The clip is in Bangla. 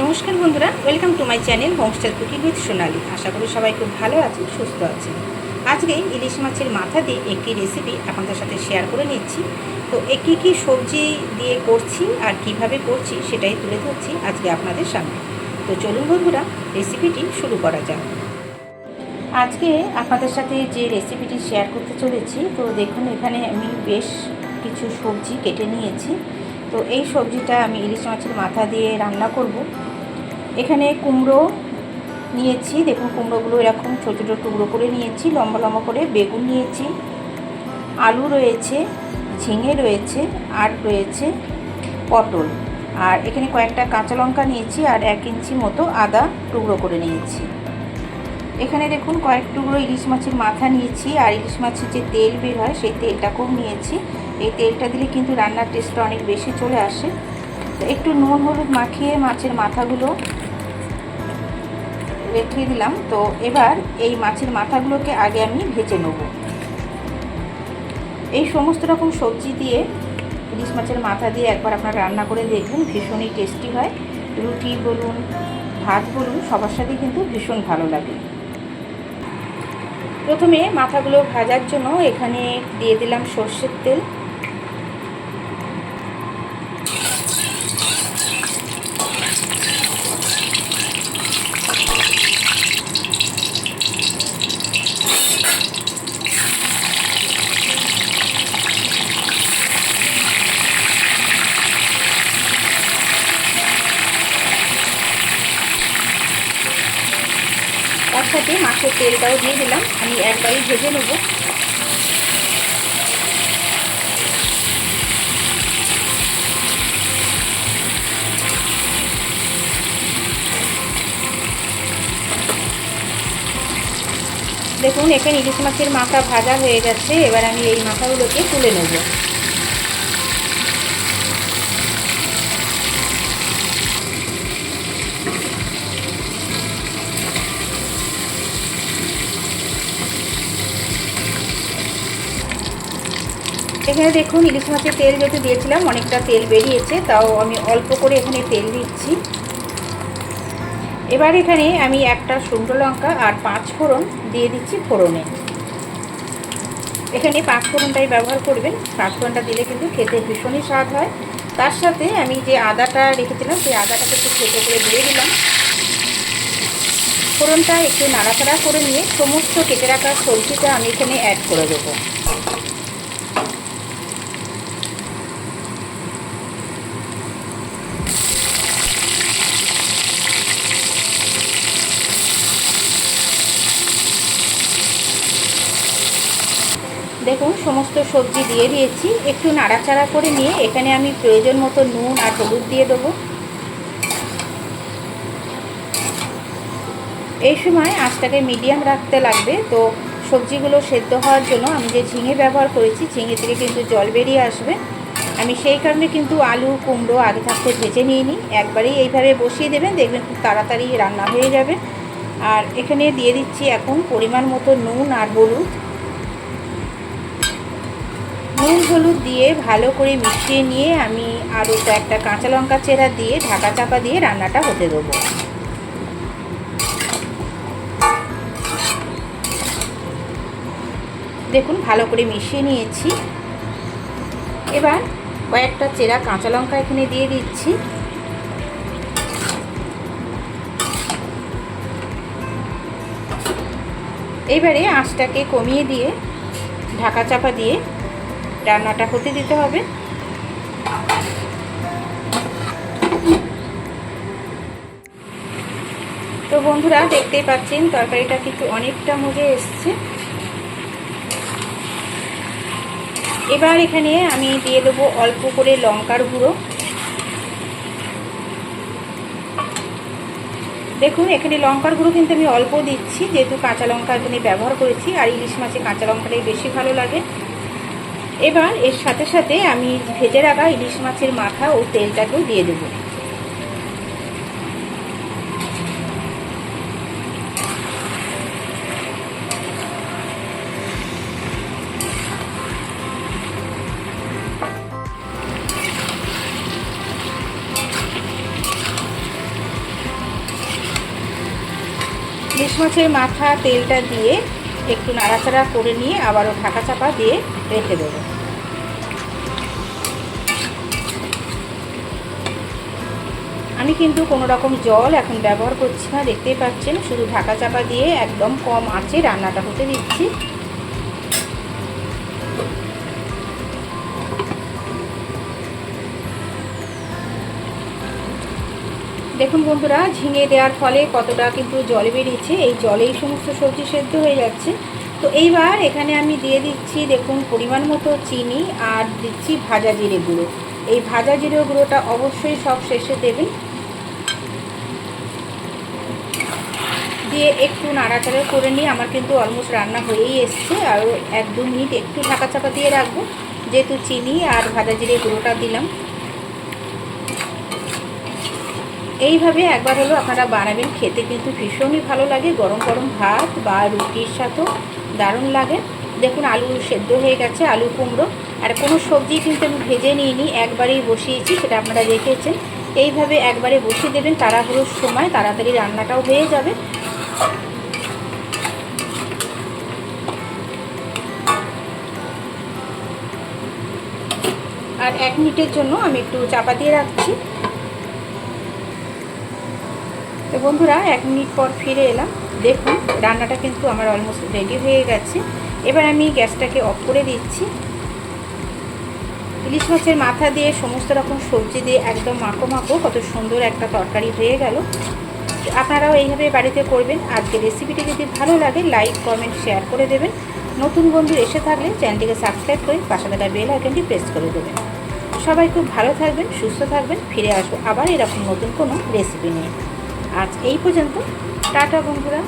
নমস্কার বন্ধুরা welcome to my channel home star cooking with Sonali আশা করি সবাই খুব ভালো আছেন, সুস্থ আছেন। আজকে ইলিশ মাছের মাথা দিয়ে একটি রেসিপি আপনাদের সাথে শেয়ার করে নিচ্ছি। তো কী কী সবজি দিয়ে করছি আর কীভাবে করছি সেটাই তুলে ধরছি আজকে আপনাদের সামনে। তো চলুন বন্ধুরা রেসিপিটি শুরু করা যাক। আজকে আপনাদের সাথে যে রেসিপিটি শেয়ার করতে চলেছি, তো দেখুন এখানে আমি বেশ কিছু সবজি কেটে নিয়েছি। তো এই সবজিটা আমি ইলিশ মাছের মাথা দিয়ে রান্না করব। এখানে কুমড়ো নিয়েছি। দেখুন, কুমড়োগুলো এরকম ছোটো ছোটো টুকরো করে নিয়েছি, লম্বা লম্বা করে। বেগুন নিয়েছি, আলু রয়েছে, ঝিঙে রয়েছে আর রয়েছে, পটল। আর এখানে কয়েকটা কাঁচা লঙ্কা নিয়েছি আর এক ইঞ্চি মতো আদা টুকরো করে নিয়েছি। এখানে দেখুন কয়েক টুকরো ইলিশ মাছের মাথা নিয়েছি, আর ইলিশ মাছের যে তেল বের হয় সেই তেলটাকেও নিয়েছি। এই তেলটা দিলে কিন্তু রান্নার টেস্টটা অনেক বেশি চলে আসে। তো একটু নুন হলুদ মাখিয়ে মাছের মাথাগুলো রেখে দিলাম। তো এবার এই মাছের মাথাগুলোকে আগে আমি ভেজে নেব। এই সমস্ত রকম সবজি দিয়ে ইলিশ মাছের মাথা দিয়ে একবার আপনারা রান্না করে দেখবেন, ভীষণই টেস্টি হয়। রুটি বলুন, ভাত বলুন, সবার সাথে কিন্তু ভীষণ ভালো লাগে। প্রথমে মাথাগুলো ভাজার জন্য এখানে দিয়ে দিলাম সর্ষের তেল তার সাথে মাছের তেলটাও দিয়ে দিলাম। আমি একবারই ভেজে নেব। দেখুন, এখানে ইলিশ মাছের মাথা ভাজা হয়ে গেছে। এবার আমি এই মাথাগুলোকে তুলে নেব। এখানে দেখুন ইলিশ মাছের তেল যেহেতু দিয়েছিলাম, অনেকটা তেল বেরিয়েছে, তাও আমি অল্প করে এখানে তেল দিচ্ছি। এবার এখানে আমি একটা শুকনো লঙ্কা আর পাঁচ ফোড়ন দিয়ে দিচ্ছি ফোড়নে। এখানে পাঁচ ফোড়নটাই ব্যবহার করবেন। পাঁচ ফোড়নটা দিলে কিন্তু খেতে ভীষণই স্বাদ হয়। তার সাথে আমি যে আদাটা রেখেছিলাম, সেই আদাটাকে একটু ছোটো করে দিয়ে দিলাম। ফোড়নটা একটু নাড়াচাড়া করে নিয়ে সমস্ত কেটে রাখা সবজিটা আমি এখানে অ্যাড করে দেবো। দেখুন, সমস্ত সবজি দিয়ে দিয়েছি। একটু নাড়াচাড়া করে নিয়ে এখানে আমি প্রয়োজন মতো নুন আর হলুদ দিয়ে দেবো। এই সময় আঁচটাকে মিডিয়াম রাখতে লাগবে। তো সবজিগুলো সেদ্ধ হওয়ার জন্য আমি যে ঝিঙে ব্যবহার করেছি, ঝিঙে থেকে কিন্তু জল বেরিয়ে আসবে। আমি সেই কারণে কিন্তু আলু, কুমড়ো আগে থাকতে ভেজে নিয়ে নিই একবারেই এইভাবে বসিয়ে দেবেন, দেখবেন খুব তাড়াতাড়ি রান্না হয়ে যাবে। আর এখানে দিয়ে দিচ্ছি এখন পরিমাণ মতো নুন আর হলুদ। নুন হলুদ দিয়ে ভালো করে মিশিয়ে নিয়ে আমি আরও কয়েকটা কাঁচা লঙ্কা চেরা দিয়ে ঢাকা চাপা দিয়ে রান্নাটা হতে দেবো। দেখুন, ভালো করে মিশিয়ে নিয়েছি। এবার কয়েকটা চেরা কাঁচা লঙ্কা এখানে দিয়ে দিচ্ছি। এবারে আঁচটাকে কমিয়ে দিয়ে ঢাকা চাপা দিয়ে রান্নাটা হতে দিতে হবে। তো বন্ধুরা, দেখতেই পাচ্ছেন, তরকারিটা কিন্তু অনেকটা মজে এসছে। এবার এখানে আমি দিয়ে দেবো অল্প করে লঙ্কার গুঁড়ো। দেখুন, এখানে লঙ্কার গুঁড়ো কিন্তু আমি অল্প দিচ্ছি, যেহেতু কাঁচা লঙ্কা এখানে ব্যবহার করেছি, আর ইলিশ মাছে কাঁচা লঙ্কাটাই বেশি ভালো লাগে। এবার এর সাথে সাথে আমি ভেজে রাখা ইলিশ মাছের মাথা ও তেলটাকেও দিয়ে দেবো। ইলিশ মাছের মাথা, তেলটা দিয়ে একটু নাড়াচাড়া করে নিয়ে আবারও ঢাকা চাপা দিয়ে রেখে দেবো। আমি কিন্তু কোনো রকম জল এখন ব্যবহার করছি না, দেখতেই পাচ্ছেন। শুধু ঢাকা চাপা দিয়ে একদম কম আঁচে রান্নাটা হতে দিচ্ছি। দেখুন বন্ধুরা, ঝিঙে দেওয়ার ফলে কতটা কিন্তু জল বেরিয়েছে, এই জলেই সমস্ত সবজি সেদ্ধ হয়ে যাচ্ছে। তো এইবার এখানে আমি দিয়ে দিচ্ছি দেখুন পরিমাণ মতো চিনি আর দিচ্ছি ভাজা জিরে গুঁড়ো। এই ভাজা জিরে গুঁড়োটা অবশ্যই সব শেষে দেবেন। দিয়ে একটু নাড়াচাড়া করে নিয়ে আমার কিন্তু অলমোস্ট রান্না হয়েই এসছে। আর এক দু মিনিট একটু ঢাকা চাপা দিয়ে রাখব। যেহেতু চিনি আর ভাজা জিরে গুঁড়োটা দিলাম। এইভাবে একবার হলো আপনারা বানাবেন। খেতে কিন্তু ভীষণই ভালো লাগে। গরম গরম ভাত বা রুটির সাথেও দারুণ লাগে। দেখুন, আলু সেদ্ধ হয়ে গেছে, আলু কুমড়ো। আর কোনো সবজি কিন্তু আমি ভেজে নিইনি, একবারেই বসিয়েছি, সেটা আপনারা দেখেছেন। এইভাবে একবারে বসিয়ে দেবেন তাড়াহুড়োর সময়, তাড়াতাড়ি রান্নাটাও হয়ে যাবে। আর এক মিনিটের জন্য আমি একটু চাপা দিয়ে রাখছি। তো বন্ধুরা, এক মিনিট পর ফিরে এলাম। দেখুন, রান্নাটা কিন্তু আমার অলমোস্ট রেডি হয়ে গেছে। এবার আমি গ্যাসটাকে অফ করে দিচ্ছি। ইলিশ মাছের মাথা দিয়ে সমস্ত রকম সবজি দিয়ে একদম মাখো মাখো, কত সুন্দর একটা তরকারি হয়ে গেল। আপনারাও এইভাবে বাড়িতে করবেন। আজকে রেসিপিটি যদি ভালো লাগে লাইক কমেন্ট শেয়ার করে দেবেন। নতুন বন্ধু এসে থাকলে চ্যানেলটিকে সাবস্ক্রাইব করে পাশে থাকা বেল আইকনটি প্রেস করে দেবেন। সবাই খুব ভালো থাকবেন, সুস্থ থাকবেন, ফিরে আসব আবার এরকম নতুন কোনো রেসিপি নিয়ে। আজ এই পর্যন্ত। টাটা বন্ধুরা।